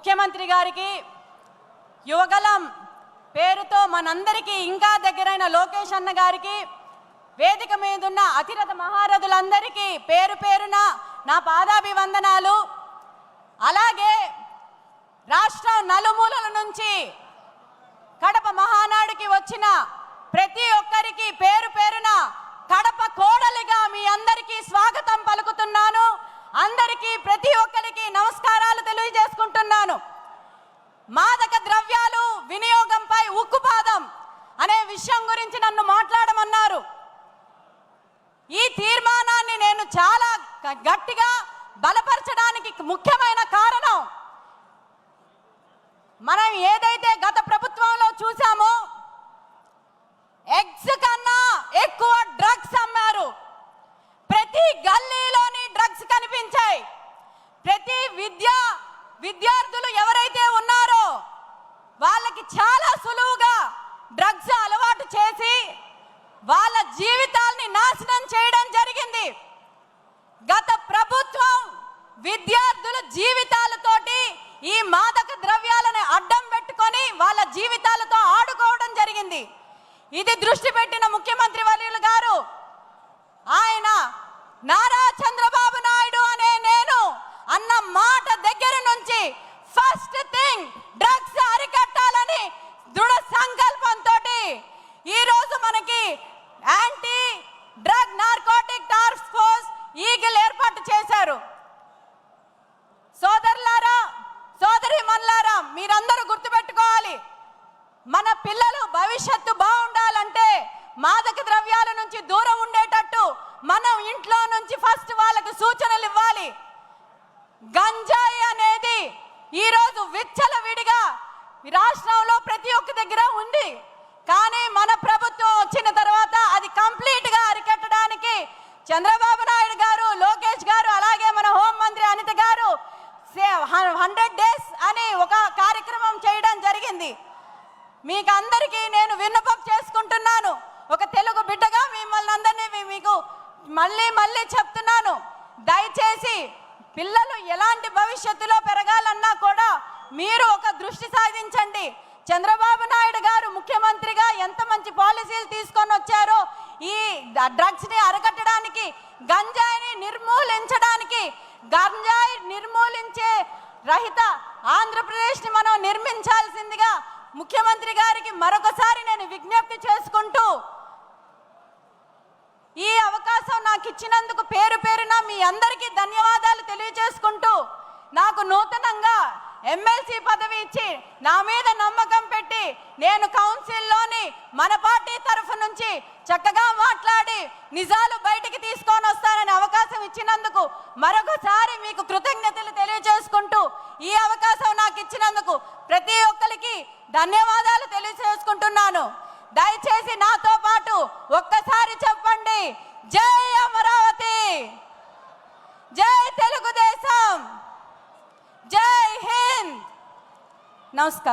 ముఖ్యమంత్రి గారికి యువగలం పేరుతో మనందరికీ ఇంకా దగ్గరైన లోకేష్ అన్న గారికి వేదిక మీదున్న అతిరథ మహారథులందరికీ పేరు పేరున నా పాదాభివందనాలు. అలాగే రాష్ట్రం నలుమూలల నుంచి కడప మహానాడుకి వచ్చిన ప్రతి ఒక్కరికి పేరు పేరున కడప కోడలిగా మీ అందరికీ స్వాగతం పలుకుతున్నాను అందరికీ ప్రతి ఒక్కరికి నమస్కారాలు తెలియజేసుకుంటున్నాను మాదక ద్రవ్యాలు వినియోగంపై ఉక్కుపాదం అనే విషయం గురించి నన్ను మాట్లాడమన్నారు ఈ తీర్మానాన్ని నేను చాలా గట్టిగా బలపరచడానికి ముఖ్యమైన కారణం. మనం ఏదైతే గత ప్రభుత్వంలో చూసామో ఎగ్స్ కన్నా ఎక్కువ డ్రగ్స్ అమ్మారు. ప్రతి గల్లీలోని డ్రగ్స్ కనిపించాయి. ప్రతి విద్య విద్యార్థులు ఎవరైతే ఉన్నారో వాళ్ళకి చాలా సులువుగా డ్రగ్స్ అలవాటు చేసి వాళ్ళ జీవితాల్ని నాశనం చేయడం జరిగింది. విద్యార్థుల జీవితాలతోటి ఈ మాదక ద్రవ్యాలను అడ్డం పెట్టుకొని వాళ్ళ జీవితాలతో ఆడుకోవడం జరిగింది. ఇది దృష్టి పెట్టిన ముఖ్యమంత్రి వర్యులు గారు ఆయన నారా చంద్రబాబు నాయుడు అనే నేను అన్న మాట దగ్గర నుంచి ఫస్ట్ థింగ్ భవిష్యత్తు బాగుండాలంటే మాదక ద్రవ్యాల నుంచి దూరం ఉండేటట్టు మనం ఇంట్లో నుంచి ఫస్ట్ వాళ్ళకు సూచనలు ఇవ్వాలి. గంజాయి అనేది ఈరోజు విచ్చల విడిగా రాష్ట్రంలో ప్రతి ఒక్క దగ్గర ఉంది. కానీ మన ప్రభుత్వం వచ్చిన తర్వాత అది కంప్లీట్గా అరికట్టడానికి చంద్రబాబు నాయుడు గారు లోకేష్ గారు అలాగే మన హోంమంత్రి అనిత గారు హండ్రెడ్ డేస్ అని ఒక కార్యక్రమం చేయడం జరిగింది మీకు అందరికీ నేను విన్నపం చేసుకుంటున్నాను. ఒక తెలుగు బిడ్డగా మిమ్మల్ని అందరినీ మీకు మళ్ళీ మళ్ళీ చెప్తున్నాను. దయచేసి పిల్లలు ఎలాంటి భవిష్యత్తులో పెరగాలన్నా కూడా మీరు ఒక దృష్టి సాధించండి. చంద్రబాబు నాయుడు గారు ముఖ్యమంత్రిగా ఎంత మంచి పాలసీలు తీసుకొని వచ్చారో ఈ డ్రగ్స్ని అరగట్టడానికి గంజాయిని నిర్మూలించడానికి గంజాయి నిర్మూలించే రహిత ఆంధ్రప్రదేశ్ని మనం నిర్మించాల్సిందిగా ముఖ్యమంత్రి గారికి మరొకసారి నేను విజ్ఞప్తి చేసుకుంటూ ఈ అవకాశం నాకు ఇచ్చినందుకు పేరు పేరున మీ అందరికీ ధన్యవాదాలు తెలియజేసుకుంటూ నాకు నూతనంగా ఎమ్మెల్సీ పదవి ఇచ్చి నా మీద నమ్మకం పెట్టి నేను కౌన్సిల్లోని మన పార్టీ తరఫు నుంచి చక్కగా మాట్లాడి నిజాలు బయటికి తీసుకొని వస్తానని అవకాశం ఇచ్చినందుకు మరొకసారి మీకు కృతజ్ఞతలు తెలియజేసుకుంటూ ఈ అవకాశం నాకు ఇచ్చినందుకు ప్రతి ఒక్కరికి ధన్యవాదాలు తెలియజేసుకుంటున్నాను. దయచేసి నాతో పాటు ఒక్కసారి చెప్పండి. జై అమరావతి. జై తెలుగుదేశం. జై హింద్. నమస్కారం.